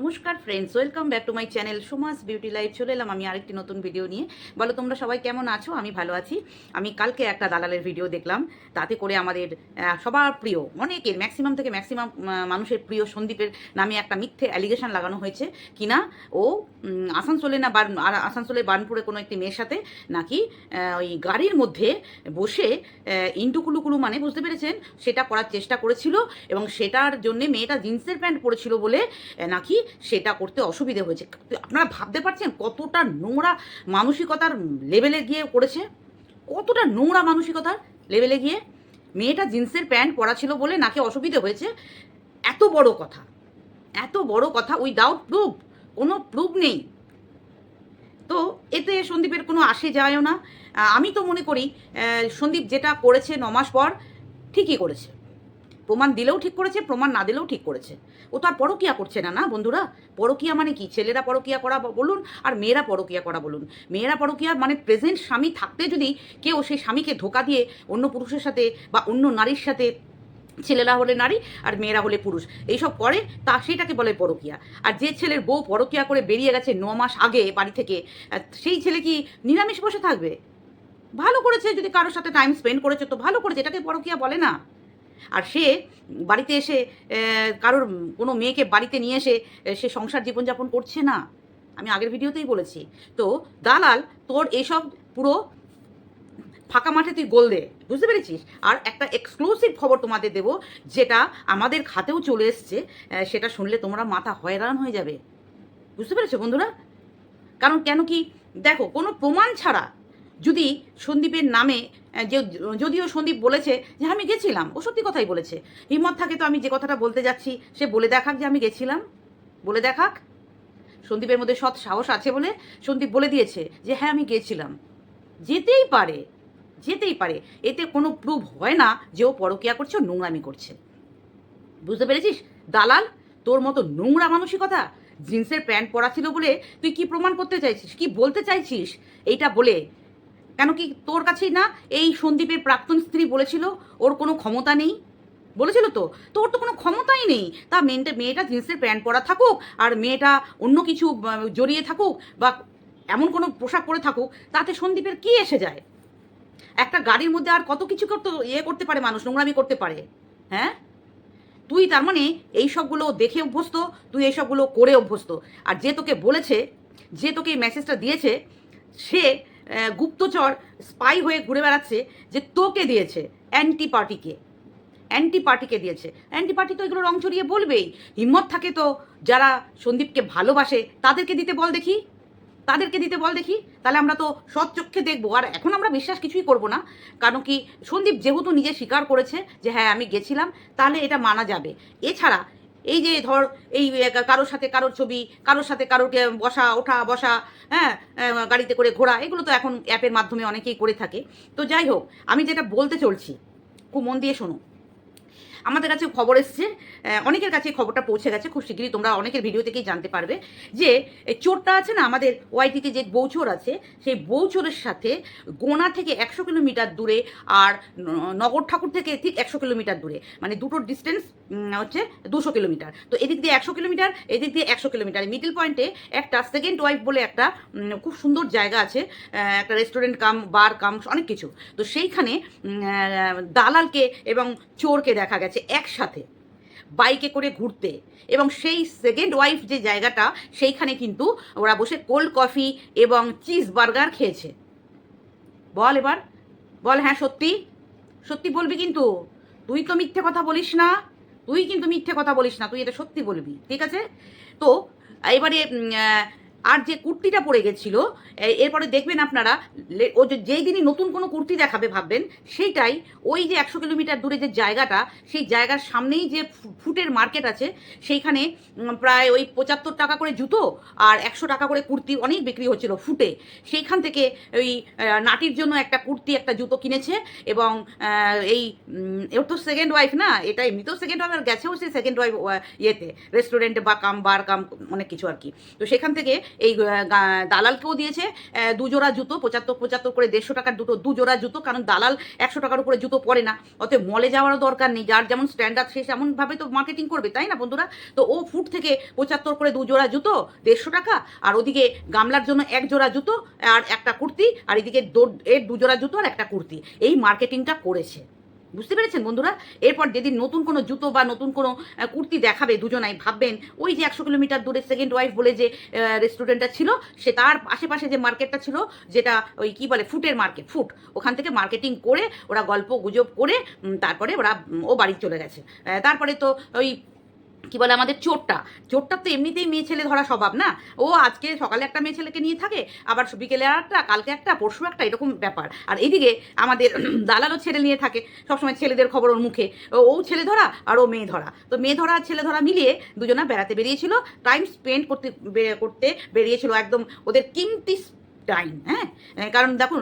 নমস্কার friends welcome back to my channel Suma's beauty life চলে এলাম আমি আরেকটি নতুন ভিডিও নিয়ে। বলো, তোমরা সবাই কেমন আছো? আমি ভালো আছি। আমি কালকে একটা দালালের ভিডিও দেখলাম। তাতে করে আমাদের সবার প্রিয়, অনেকের ম্যাক্সিমাম থেকে ম্যাক্সিমাম মানুষের প্রিয় সন্দীপের নামে একটা মিথ্যে অ্যালিগেশন লাগানো হয়েছে। কিনা? ও আসানসোলে না বার্ন, আর আসানসোলে বার্নপুরে কোনো একটি মেয়ের সাথে নাকি ওই গাড়ির মধ্যে বসে ইন্টুকুলুকুলু মানে বুঝতে পেরেছেন? সেটা করার চেষ্টা করেছিল এবং সেটার জন্যে মেয়েটা জিন্সের প্যান্ট পরেছিল বলে নাকি সেটা করতে অসুবিধে হয়েছে। আপনারা ভাবতে পারছেন কতটা নোংরা মানসিকতার লেভেলে গিয়ে করেছে কতটা নোংরা মানসিকতার লেভেলে গিয়ে? মেয়েটা জিন্সের প্যান্ট পরা ছিল বলে নাকি অসুবিধে হয়েছে? এত বড় কথা। এত বড় কথা উইদাউট প্রুফ কোনো প্রুফ নেই। তো এতে সন্দীপের কোনো আসে যায়ও না। আমি তো মনে করি সন্দীপ যেটা করেছে নমাস পর ঠিকই করেছে। প্রমাণ দিলেও ঠিক করেছে, প্রমাণ না দিলেও ঠিক করেছে। ও তো আর পরকিয়া করছে না না বন্ধুরা? পরকিয়া মানে কি? ছেলেরা পরকিয়া করা বলুন আর মেয়েরা পরকিয়া করা বলুন। মেয়েরা পরকিয়া মানে প্রেজেন্ট স্বামী থাকতে যদি কেউ সেই স্বামীকে ধোকা দিয়ে অন্য পুরুষের সাথে বা অন্য নারীর সাথে, ছেলেরা হলে নারী আর মেয়েরা হলে পুরুষ, এইসব করে, তা সেটাকে বলে পরকিয়া। আর যে ছেলের বউ পরকিয়া করে বেরিয়ে গেছে ন মাস আগে বাড়ি থেকে সেই ছেলে কি নিরামিষ বসে থাকবে? ভালো করেছে যদি কারোর সাথে টাইম স্পেন্ড করেছে তো ভালো করেছে, এটাকে পরকিয়া বলে না। আর সে বাড়িতে এসে কারোর কোনো মেয়েকে বাড়িতে নিয়ে এসে সে সংসার জীবনযাপন করছে না। আমি আগের ভিডিওতেই বলেছি। তো দালাল, তোর এইসব পুরো ফাঁকা মাঠে তুই গোল দে, বুঝতে পেরেছিস? আর একটা এক্সক্লুসিভ খবর তোমাদের দেবো, যেটা আমাদের খাতেও চলে এসছে সেটা শুনলে তোমরা মাথা হয়রান হয়ে যাবে। বুঝতে পেরেছ বন্ধুরা? কারণ কেন কি, দেখো, কোনো প্রমাণ ছাড়া যদি সন্দীপের নামে যে, যদিও সন্দীপ বলেছে যে আমি গেছিলাম, ও সত্যি কথাই বলেছে। হিম্মত থাকে তো আমি যে কথাটা বলতে যাচ্ছি, সে বলে দেখাক যে আমি গেছিলাম। বলে দেখাক। সন্দীপের মধ্যে সৎ সাহস আছে বলে সন্দীপ বলে দিয়েছে যে হ্যাঁ আমি গেছিলাম। যেতেই পারে যেতেই পারে। এতে কোনো প্রুফ হয় না যে ও পরকিয়া করছে, ও নোংরামি করছে। বুঝতে পেরেছিস? দালাল, তোর মতো নোংরা মানসিকতা, জিন্সের প্যান্ট পরা ছিল বলে তুই কি প্রমাণ করতে চাইছিস, কি বলতে চাইছিস? এইটা বলে কেন কি তোর কাছেই না এই সন্দীপের প্রাক্তন স্ত্রী বলেছিল, ওর কোনো ক্ষমতা নেই? বলেছিল তো? তোর তো কোনো ক্ষমতাই নেই। তা মেয়েটা মেয়েটা জিন্সের প্যান্ট পরা থাকুক, আর মেয়েটা অন্য কিছু জড়িয়ে থাকুক, বা এমন কোনো পোশাক পরে থাকুক, তাতে সন্দীপের কি এসে যায়? একটা গাড়ির মধ্যে আর কত কিছু করতে ইয়ে করতে পারে মানুষ, নোংরামি করতে পারে হ্যাঁ? তুই তার মানে এই সবগুলো দেখে অভ্যস্ত, তুই এই সবগুলো করে অভ্যস্ত। আর যে তোকে বলেছে, যে তোকে এই মেসেজটা দিয়েছে, সে গুপ্তচর স্পাই হয়ে ঘুরে বেড়াচ্ছে যে তোকে দিয়েছে অ্যান্টি পার্টিকে অ্যান্টি পার্টিকে দিয়েছে। অ্যান্টি পার্টি তো এগুলো রং চড়িয়ে বলবেই। হিম্মত থাকে তো যারা সন্দীপকে ভালোবাসে, তাদেরকে দিতে বল দেখি। তাদেরকে দিতে বল দেখি। তাহলে আমরা তো সৎ চক্ষে দেখব। আর এখন আমরা বিশ্বাস কিছুই করব না। কারণ কি সন্দীপ যেহেতু নিজে স্বীকার করেছে যে হ্যাঁ আমি গেছিলাম, তাহলে এটা মানা যাবে। এছাড়া এই যে ধর এই কারোর সাথে কারোর ছবি, কারোর সাথে কারোরকে বসা, ওঠা, বসা হ্যাঁ গাড়িতে করে ঘোরা, এগুলো তো এখন অ্যাপের মাধ্যমে অনেকেই করে থাকে। তো যাই হোক, আমি যেটা বলতে চলছি, খুব মন দিয়ে শোনো আমাদের কাছে খবর এসছে অনেকের কাছে খবরটা পৌঁছে গেছে, খুব শীঘ্রই তোমরা অনেকের ভিডিও থেকেই জানতে পারবে যে চোরটা আছে না, আমাদের ওয়াইটিতে যে বৌচোর আছে, সেই বৌচোরের সাথে গোনা থেকে একশো কিলোমিটার দূরে আর নগর ঠাকুর থেকে ঠিক একশো কিলোমিটার দূরে মানে দুটোর ডিস্টেন্স হচ্ছে দুশো কিলোমিটার। তো এদিক দিয়ে একশো কিলোমিটার, এদিক দিয়ে একশো কিলোমিটার। মিডল পয়েন্টে একটা সেকেন্ড ওয়াইফ বলে একটা খুব সুন্দর জায়গা আছে একটা রেস্টুরেন্ট কাম বার কাম অনেক কিছু। তো সেইখানে দালালকে এবং চোরকে দেখা গেছে। একসাথে, বাইকে করে ঘুরতে। এবং সেই সেকেন্ড ওয়াইফ যে জায়গাটা, সেইখানে কিন্তু ওরা বসে কোল্ড কফি এবং চিজ বার্গার খেয়েছে। বল এবার, বল হ্যাঁ সত্যি? সত্যি বলবি কিন্তু? তুই তো মিথ্যে কথা বলিস না। তুই কিন্তু মিথ্যে কথা বলিস না, তুই এটা সত্যি বলবি, ঠিক আছে? তো, এবারে আর যে কুর্তিটা পরে গেছিল এরপরে দেখবেন আপনারা ও যেই দিনই নতুন কোনো কুর্তি দেখাবে ভাববেন, সেইটাই ওই যে একশো কিলোমিটার দূরে যে জায়গাটা, সেই জায়গার সামনেই যে ফুটের মার্কেট আছে, সেইখানে প্রায় ওই পঁচাত্তর টাকা করে জুতো আর একশো টাকা করে কুর্তি অনেক বিক্রি হচ্ছিল ফুটে। সেইখান থেকে ওই নাটির জন্য একটা কুর্তি, একটা জুতো কিনেছে এবং এই ওর তো সেকেন্ড ওয়াইফ না, এটা এমনিতেও সেকেন্ড ওয়াইফ আর গেছেও সে সেকেন্ড ওয়াইফ ইয়েতে রেস্টুরেন্টে বা কাম বার কাম, অনেক কিছু আর কি। তো সেখান থেকে এই দালালকেও দিয়েছে দুজোড়া জুতো, পঁচাত্তর পঁচাত্তর করে দেড়শো টাকার দুটো, দুজোড়া জুতো, কারণ দালাল একশো টাকার উপরে জুতো পরে না। অতএব মলে যাওয়ারও দরকার নেই, যার যেমন স্ট্যান্ডার্ড সে তেমনভাবে তো মার্কেটিং করবে, তাই না বন্ধুরা? তো ও ফুট থেকে পঁচাত্তর করে দু জোড়া জুতো, দেড়শো টাকা, আর ওদিকে গামলার জন্য এক জোড়া জুতো, আর একটা কুর্তি, আর এদিকে এর দু জোড়া জুতো আর একটা কুর্তি। এই মার্কেটিংটা করেছে। বুঝতে পেরেছেন বন্ধুরা? এরপর যেদিন নতুন কোনো জুতো বা নতুন কোনো কুর্তি দেখাবে দুজনাই ভাববেন, ওই যে একশো কিলোমিটার দূরে সেকেন্ড ওয়াইফ বলে যে রেস্টুরেন্টটা ছিল, সে তার আশেপাশে যে মার্কেটটা ছিল, যেটা ওই কী বলে, ফুটের মার্কেট ফুট, ওখান থেকে মার্কেটিং করে ওরা গল্প গুজব করে তারপরে ওরা ও বাড়ি চলে গেছে। তারপরে তো ওই কি বলে আমাদের চোরটা। চোরটার তো এমনিতেই মেয়ে ছেলে ধরা স্বভাব না। ও আজকে সকালে একটা মেয়ে ছেলেকে নিয়ে থাকে, আবার বিকেলে একটা কালকে একটা, পরশু একটা, এরকম ব্যাপার। আর এদিকে আমাদের দালালও ছেলে নিয়ে থাকে, সবসময় ছেলেদের খবর ওর মুখে। ও ছেলে ধরা আর ও মেয়ে ধরা। তো মেয়ে ধরা আর ছেলে ধরা মিলিয়ে দুজনা বেড়াতে বেরিয়েছিল। টাইম স্পেন্ড করতে করতে বেরিয়েছিল একদম ওদের কিমতি টাইম হ্যাঁ? কারণ দেখুন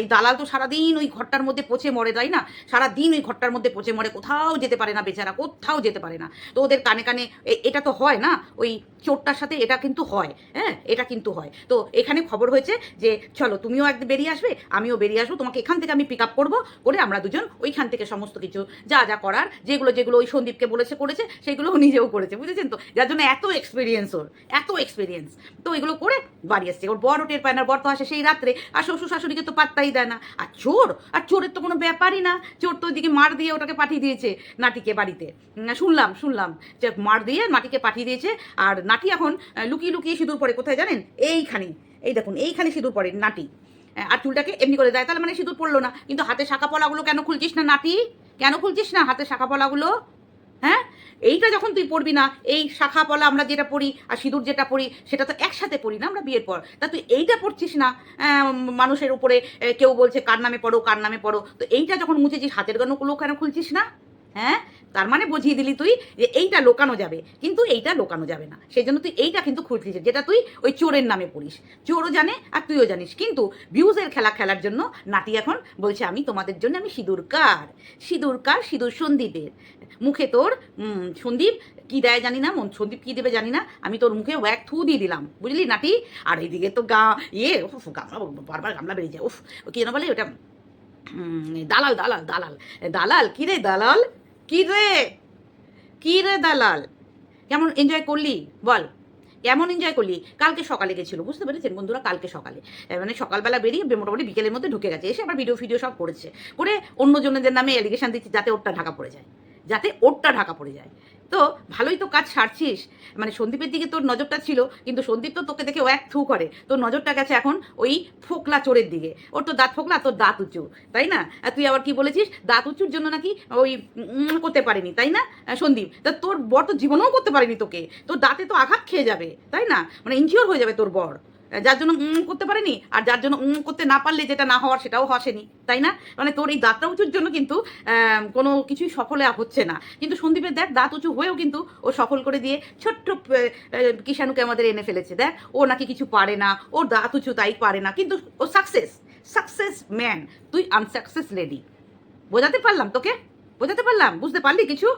এই দালাল তো সারাদিন ওই ঘরটার মধ্যে পচে মরে, তাই না? সারাদিন ওই ঘরটার মধ্যে পচে মরে, কোথাও যেতে পারে না বেচারা, কোথাও যেতে পারে না। তো ওদের কানে কানে এটা তো হয় না? ওই চোরটার সাথে এটা কিন্তু হয় হ্যাঁ? এটা কিন্তু হয়। তো এখানে খবর হয়েছে যে, চলো, তুমিও একদিন বেরিয়ে আসবে, আমিও বেরিয়ে আসব, তোমাকে এখান থেকে আমি পিক আপ করব, করে আমরা দুজন ওইখান থেকে সমস্ত কিছু, যা যা করার, যেগুলো যেগুলো ওই সন্দীপকে বলেছে, করেছে সেগুলো নিজেও করেছে, বুঝেছেন তো? যার জন্য এত এক্সপিরিয়েন্স ওর, এত এক্সপিরিয়েন্স তো এগুলো করে বাড়ি আসছে ওর বড় টের পায় না আসে সেই রাত্রে, আর শ্বশুর শাশুড়িকে তো পাত্তাই দেয় না। আর চোর, আর চোরের তো কোনো ব্যাপারই না। চোর তো ওইদিকে মার দিয়ে ওটাকে পাঠিয়ে দিয়েছে নাটিকে বাড়িতে। শুনলাম শুনলাম যে মার দিয়ে নাটিকে পাঠিয়ে দিয়েছে, আর নাটি এখন লুকিয়ে লুকিয়ে সিঁদুর পরে, কোথায় জানেন? এইখানে। এই দেখুন, এইখানে সিঁদুর পরে নাটি আর চুলটাকে এমনি করে দেয়, তাহলে মানে সিঁদুর পড়ল না। কিন্তু হাতে শাখা পলাগুলো কেন খুলছিস না নাটি কেন খুলছিস না হাতে শাখা পলাগুলো? হ্যাঁ? এইটা যখন তুই পড়বি না, এই শাখা পলা আমরা যেটা পড়ি আর সিঁদুর যেটা পড়ি, সেটা তো একসাথে পড়ি না আমরা বিয়ের পর। তা তুই এইটা পড়ছিস না মানুষের উপরে কেউ বলছে কার নামে পড়ো, কার নামে পড়ো, তো এইটা যখন মুছেছিস, হাতের গানগুলো কেন খুলছিস না? হ্যাঁ? তার মানে বুঝিয়ে দিলি তুই যে এইটা লোকানো যাবে। কিন্তু এইটা লোকানো যাবে না। সেই জন্য তুই এইটা কিন্তু খুঁজছিস যেটা তুই ওই চোরের নামে পড়িস। চোরও জানে আর তুইও জানিস। কিন্তু ভিউজের খেলা খেলার জন্য নাটি এখন বলছে, আমি তোমাদের জন্য আমি সিঁদুর কার? সিঁদুর সন্দীপের। মুখে তোর সন্দীপ কি দেয় জানি না, মন সন্দীপ কি দেবে জানি না। আমি তোর মুখে ওয়াক থু দিয়ে দিলাম। বুঝলি নাটি আর এইদিকে তো গা ইয়ে উফ গামলা বারবার গামলা বেরিয়ে যায়। উফ কি যেন বলে ওটা দালাল দালাল দালাল। দালাল? কি রে দালাল? কি রে? কি রে দালাল? কেমন এনজয় করলি? বল। কেমন এনজয় করলি? কালকে সকালে গেছিল, বুঝতে পেরেছেন বন্ধুরা? কালকে সকালে। মানে সকালবেলা বেরিয়ে মোটামুটি বিকেলের মধ্যে ঢুকে গেছে, এসে আবার ভিডিও ফিডিও সব করেছে। করে অন্য জনদের নামে অ্যালিগেশন দিচ্ছে যাতে ওরটা ঢাকা পড়ে যায়। যাতে ওরটা ঢাকা পড়ে যায়। তো ভালোই তো কাজ সারছিস। মানে সন্দীপের দিকে তোর নজরটা ছিল, কিন্তু সন্দীপ তো তোকে দেখে ও এক থু করে। তোর নজরটা গেছে এখন ওই ফোকলা চোরের দিকে। ওর তো দাঁত ফোকলা, তোর দাঁত উঁচু, তাই না? তুই আবার কি বলেছিস? দাঁত উঁচুর জন্য নাকি ওই করতে পারেনি, তাই না? সন্দীপ, তা তোর বর তো জীবনেও করতে পারেনি তোকে। তোর দাঁতে তো আঘাত খেয়ে যাবে, তাই না? মানে ইনজিওর হয়ে যাবে তোর বর। যার জন্য উম করতে পারেনি, আর যার জন্য উম করতে না পারলে যেটা না হওয়ার সেটাও হসেনি তাই না? মানে তোর এই দাঁতটা উঁচুর জন্য কিন্তু কোনো কিছুই সফলে হচ্ছে না। কিন্তু সন্দীপের দেখ, দাঁত উঁচু হয়েও কিন্তু ও সফল করে দিয়ে ছোট্ট কিষাণুকে আমাদের এনে ফেলেছে। দেখ, ও নাকি কিছু পারে না, ওর দাঁত উঁচু তাই পারে না, কিন্তু ও সাকসেস সাকসেস ম্যান তুই আনসাকসেস লেডি বোঝাতে পারলাম তোকে? বোঝাতে পারলাম? বুঝতে পারলি কিছু?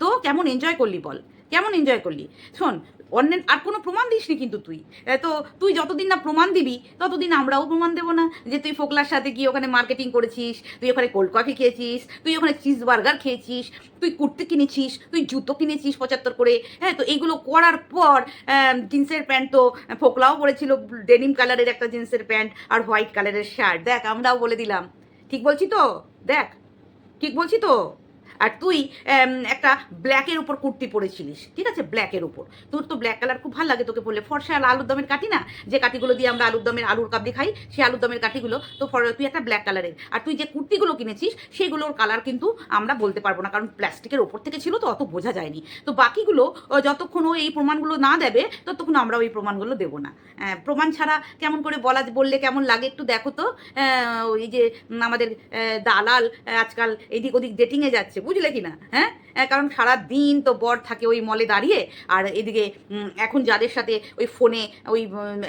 তো কেমন এনজয় করলি বল? কেমন এনজয় করলি? শোন অন্যের, আর কোনো প্রমাণ দিসনি কিন্তু তুই। তো তুই যতদিন না প্রমাণ দিবি, ততদিন আমরাও প্রমাণ দেবো না। যে তুই ফোকলার সাথে গিয়ে ওখানে মার্কেটিং করেছিস, তুই ওখানে কোল্ড কফি খেয়েছিস, তুই ওখানে চিজ বার্গার খেয়েছিস, তুই কুর্তি কিনেছিস, তুই জুতো কিনেছিস পঁচাত্তর করে। হ্যাঁ তো এইগুলো করার পর জিন্সের প্যান্ট তো ফোকলাও পরেছিল ডেনিম কালারের একটা জিন্সের প্যান্ট আর হোয়াইট কালারের শার্ট দেখ, আমরাও বলে দিলাম। ঠিক বলছি তো? দেখ, ঠিক বলছি তো? আর তুই একটা ব্ল্যাকের উপর কুর্তি পরেছিলিস, ঠিক আছে? ব্ল্যাকের উপর। তোর তো ব্ল্যাক কালার খুব ভালো লাগে তোকে বললে ফর্সা আলুর দমের কাটি না? যে কাঠিগুলো দিয়ে আমরা আলুর দমের, আলুর কাবলি খাই, সেই আলুর দমের কাঠিগুলো তো ফর- তুই একটা ব্ল্যাক কালারের আর তুই যে কুর্তিগুলো কিনেছিস, সেগুলোর কালার কিন্তু আমরা বলতে পারব না, কারণ প্লাস্টিকের ওপর থেকে ছিল তো, অত বোঝা যায়নি। তো বাকিগুলো যতক্ষণ ও এই প্রমাণগুলো না দেবে, ততক্ষণ আমরা ওই প্রমাণগুলো দেবো না। প্রমাণ ছাড়া কেমন করে বলা, বললে কেমন লাগে একটু দেখো তো। ওই যে আমাদের দালাল, আজকাল এদিক ওদিক ডেটিংয়ে যাচ্ছে বুঝলে কি না? হ্যাঁ? কারণ সারা দিন তো বর থাকে ওই মলে দাঁড়িয়ে, আর এদিকে এখন যাদের সাথে ওই ফোনে ওই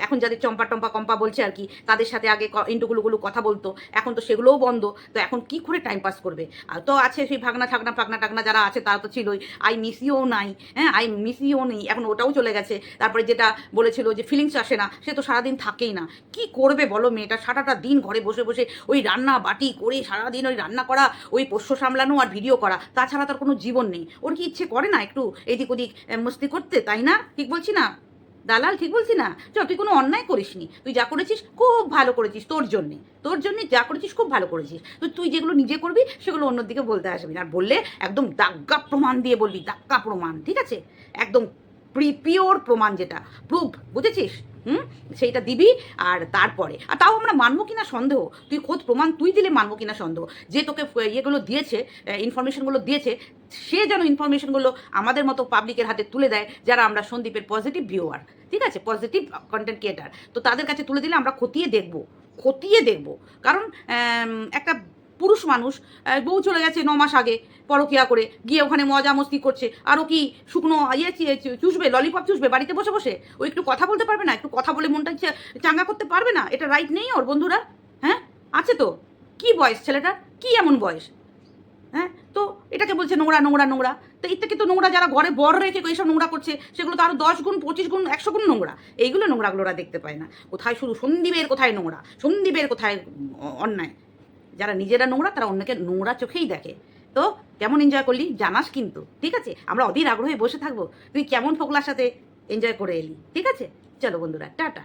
এখন যাদের চম্পা টম্পা কম্পা বলছে আর কি, তাদের সাথে আগে ইন্টুগুলোগুলো কথা বলতো, এখন তো সেগুলোও বন্ধ, তো এখন কি করে টাইম পাস করবে? আর তো আছে সেই ভাগনা ঠাগনা ফাগনা টাগনা যারা আছে, তারা তো ছিলই আই মিস ইউ নাই হ্যাঁ? আই মিস ইউ নেই, এখন ওটাও চলে গেছে, তারপরে যেটা বলেছিল যে ফিলিংস আসে না, সে তো সারাদিন থাকেই না, কি করবে বলো মেয়েটা? সারাটা দিন ঘরে বসে বসে ওই রান্না বাটি করে সারাদিন ওই রান্না করা, ওই পোষ্য সামলানো আর ভিডিও করা। তাছাড়া তার কোনো জীবন নেই। ওর কি ইচ্ছে করে না একটু এদিক ওদিক মস্তি করতে, তাই না? ঠিক বলছি না? দালাল, ঠিক বলছি না? চল তুই কোনো অন্যায় করিসনি। তুই যা করেছিস খুব ভালো করেছিস তোর জন্যে। তোর জন্যে যা করেছিস খুব ভালো করেছিস। তো তুই যেগুলো নিজে করবি, সেগুলো অন্যদিকে বলতে আসবি না। আর বললে একদম দাগ্গা প্রমাণ দিয়ে বলবি, দাগ্গা প্রমাণ, ঠিক আছে? একদম পিওর প্রমাণ যেটা প্রুফ বুঝেছিস? হুম? সেইটা দিবি আর তারপরে। আর তাও আমরা মানবো কিনা সন্দেহ? তুই খোঁজ প্রমাণ, তুই দিলে মানবো কিনা সন্দেহ? যে তোকে ইয়েগুলো দিয়েছে ইনফরমেশনগুলো দিয়েছে, সে যেন ইনফরমেশনগুলো আমাদের মতো পাবলিকের হাতে তুলে দেয়, যারা আমরা সন্দীপের পজিটিভ ভিউয়ার ঠিক আছে? পজিটিভ কন্টেন্ট ক্রিয়েটার তো তাদের কাছে তুলে দিলে আমরা খতিয়ে দেখব। খতিয়ে দেখব। কারণ একটা পুরুষ মানুষ বউ চলে গেছে ন মাস আগে পরকিয়া করে, গিয়ে ওখানে মজা মস্তি করছে। আরও কি শুকনো ইয়ে চুষবে ললিপপ চুষবে, বাড়িতে বসে বসে? ও একটু কথা বলতে পারবে না? একটু কথা বলে মনটা চাঙ্গা করতে পারবে না? এটা রাইট নেই ওর বন্ধুরা? হ্যাঁ? আছে তো? কি বয়স ছেলেটার? কি এমন বয়স? হ্যাঁ? তো এটাকে বলছে নোংরা নোংরা নোংরা। তো এর থেকে তো নোংরা যারা ঘরে বর রেখে এইসব নোংরা করছে? সেগুলো তো আরও দশ গুণ, পঁচিশ গুণ, একশো গুণ নোংরা। এইগুলো নোংরাগুলো ওরা দেখতে পায় না। কোথায় শুধু সন্দীপের কোথায় নোংরা? সন্দীপের কোথায় অন্যায়? যারা নিজেরা নোংরা, তারা অন্যকে নোংরা চোখেই দেখে। তো কেমন এনজয় করলি? জানাস কিন্তু, ঠিক আছে? আমরা অধীর আগ্রহে বসে থাকব। তুই কেমন ফোকলার সাথে এনজয় করে এলি, ঠিক আছে? চলো বন্ধুরা, টাটা।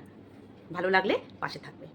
ভালো লাগলে পাশে থাকবে।